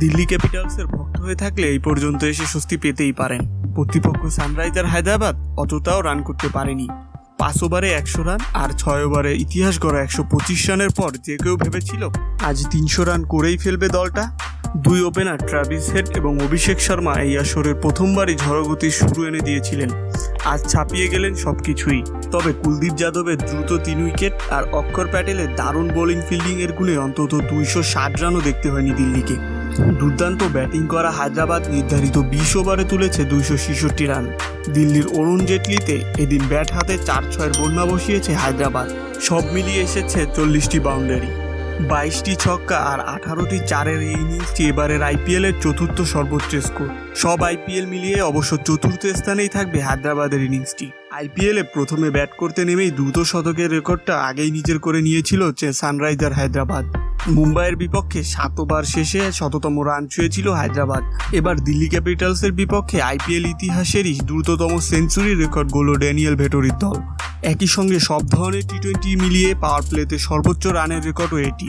দিল্লি ক্যাপিটালসের ভক্ত হয়ে থাকলে এই পর্যন্ত এসে স্বস্তি পেতেই পারেন। প্রতিপক্ষ সানরাইজার হায়দ্রাবাদ অতটাও রান করতে পারেনি। পাঁচ ওভারে একশো রান আর ছয় ওভারে ইতিহাস গড়া একশো পঁচিশ রানের পর যে কেউ ভেবেছিল, আজ তিনশো রান করেই ফেলবে দলটা। দুই ওপেনার ট্রাভিস হেড এবং অভিষেক শর্মা এই আসরের প্রথমবারই ঝড়গতির শুরু এনে দিয়েছিলেন। আজ ছাপিয়ে গেলেন সব কিছুই তবে কুলদীপ যাদবের দ্রুত তিন উইকেট আর অক্ষর প্যাটেলের দারুণ বোলিং ফিল্ডিংয়ের গুণে অন্তত দুইশো ষাট রানও দেখতে হয়নি দিল্লিকে। দুর্দান্ত ব্যাটিং করা হায়দ্রাবাদ নির্ধারিত বিশ ওভারে তুলেছে দুইশো ছেষট্টি রান। দিল্লির অরুণ জেটলিতে এদিন ব্যাট হাতে চার ছয়ের বন্যা বসিয়েছে হায়দ্রাবাদ। সব মিলিয়ে এসেছে চল্লিশটি বাউন্ডারি। বাইশটি ছক্কা আর আঠারোটি চারের এই ইনিংসটি এবারের আইপিএল এর চতুর্থ সর্বোচ্চ স্কোর। সব আইপিএল মিলিয়ে অবশ্য চতুর্থ স্থানেই থাকবে হায়দ্রাবাদের ইনিংসটি আইপিএলে প্রথমে ব্যাট করতে নেমেই দ্রুত শতকের রেকর্ডটা আগেই নিজের করে নিয়েছিল সানরাইজার হায়দ্রাবাদ। মুম্বাইয়ের বিপক্ষে সাতবার শেষে শততম রান ছুঁয়েছিল হায়দ্রাবাদ। এবার দিল্লি ক্যাপিটালসের বিপক্ষে আইপিএল ইতিহাসেরই দ্রুততম সেঞ্চুরি রেকর্ড গোল ড্যানিয়েল ভেটোরির দল। একই সঙ্গে সব ধরনের টি টোয়েন্টি মিলিয়ে পাওয়ার প্লেতে সর্বোচ্চ রানের রেকর্ডও এটি।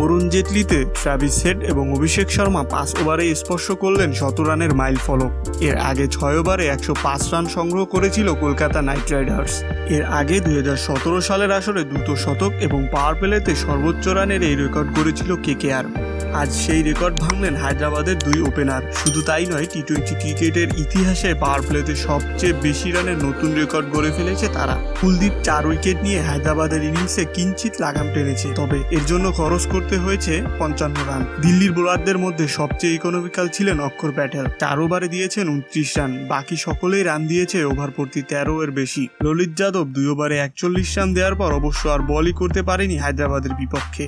অরুণ জেটলিতে ট্রাভিস হেড এবং অভিষেক শর্মা পাঁচ ওভারে স্পর্শ করলেন শত রানের মাইল ফলক। এর আগে ছয় ওভারে একশো পাঁচ রান সংগ্রহ করেছিল কলকাতা নাইট রাইডার্স। এর আগে দু হাজার সতেরো সালের আসরে দ্রুত শতক এবং পাওয়ার প্লেতে সর্বোচ্চ রানের এই রেকর্ড করেছিল কে কেকেআর আজ সেই রেকর্ড ভাঙলেন হায়দ্রাবাদের দুই ওপেনার। শুধু তাই নয় টি টোয়েন্টি ক্রিকেটের ইতিহাসে পাওয়ার প্লেতে সবচেয়ে বেশি রানের নতুন রেকর্ড গড়ে ফেলেছে তারা। কুলদীপ চার উইকেট নিয়ে হায়দ্রাবাদের ইনিংসে কিঞ্চিত লাগাম টেনেছে। তবে এর জন্য খরচ করতে হয়েছে পঞ্চান্ন রান। দিল্লির বোলারদের মধ্যে সবচেয়ে ইকোনমিক্যাল ছিলেন অক্ষর প্যাটেল। চার ওভারে দিয়েছেন উনত্রিশ রান। বাকি সকলেই রান দিয়েছে ওভার প্রতি তেরো এর বেশি। ললিত যাদব দুই ওভারে একচল্লিশ রান দেওয়ার পর অবশ্য আর বলই করতে পারেনি হায়দ্রাবাদের বিপক্ষে।